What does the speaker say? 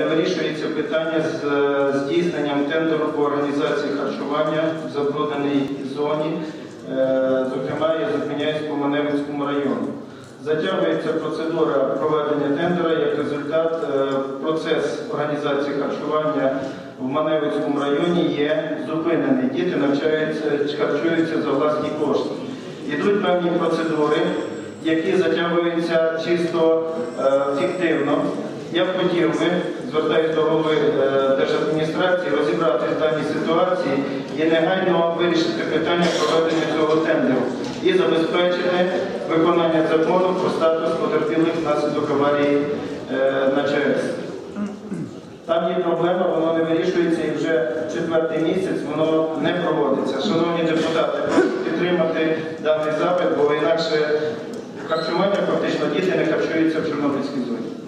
не вирішується питання з здійсненням тендеру по організації харчування в забрудненій зоні, е, зокрема, я зупиняюсь по Маневицькому району. Затягується процедура проведення тендера, як результат е, процес організації харчування в Маневицькому районі є зупинений. Діти навчаються, харчуються за власні кошти. Йдуть певні процедури, які затягуються чисто е, фіктивно. Я б хотів би, звертаюся до голови е, держадміністрації, розібратися в даній ситуації і негайно вирішити питання проведення цього тендеру і забезпечити виконання закону про статус потерпілих внаслідок аварії е, на ЧАЕС. Там є проблема, воно не вирішується і вже четвертий місяць воно не проводиться. Шановні депутати, прошу підтримати даний запит, бо інакше харчування фактично діти не харчуються в Чорнобильській зоні.